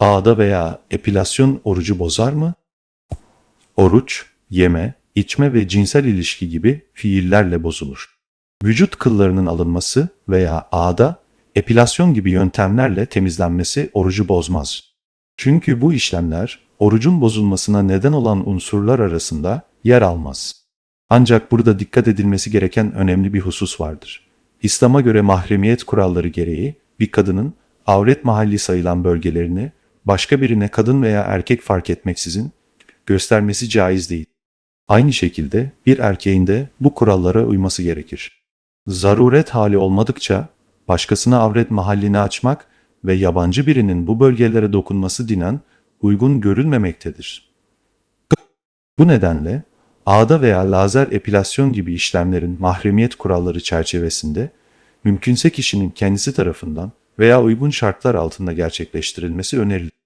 Ağda veya epilasyon orucu bozar mı? Oruç, yeme, içme ve cinsel ilişki gibi fiillerle bozulur. Vücut kıllarının alınması veya ağda, epilasyon gibi yöntemlerle temizlenmesi orucu bozmaz. Çünkü bu işlemler orucun bozulmasına neden olan unsurlar arasında yer almaz. Ancak burada dikkat edilmesi gereken önemli bir husus vardır. İslam'a göre mahremiyet kuralları gereği bir kadının avret mahalli sayılan bölgelerini başka birine kadın veya erkek fark etmeksizin göstermesi caiz değil. Aynı şekilde bir erkeğin de bu kurallara uyması gerekir. Zaruret hali olmadıkça başkasına avret mahallini açmak ve yabancı birinin bu bölgelere dokunması dinen uygun görülmemektedir. Bu nedenle ağda veya lazer epilasyon gibi işlemlerin mahremiyet kuralları çerçevesinde mümkünse kişinin kendisi tarafından veya uygun şartlar altında gerçekleştirilmesi önerilir.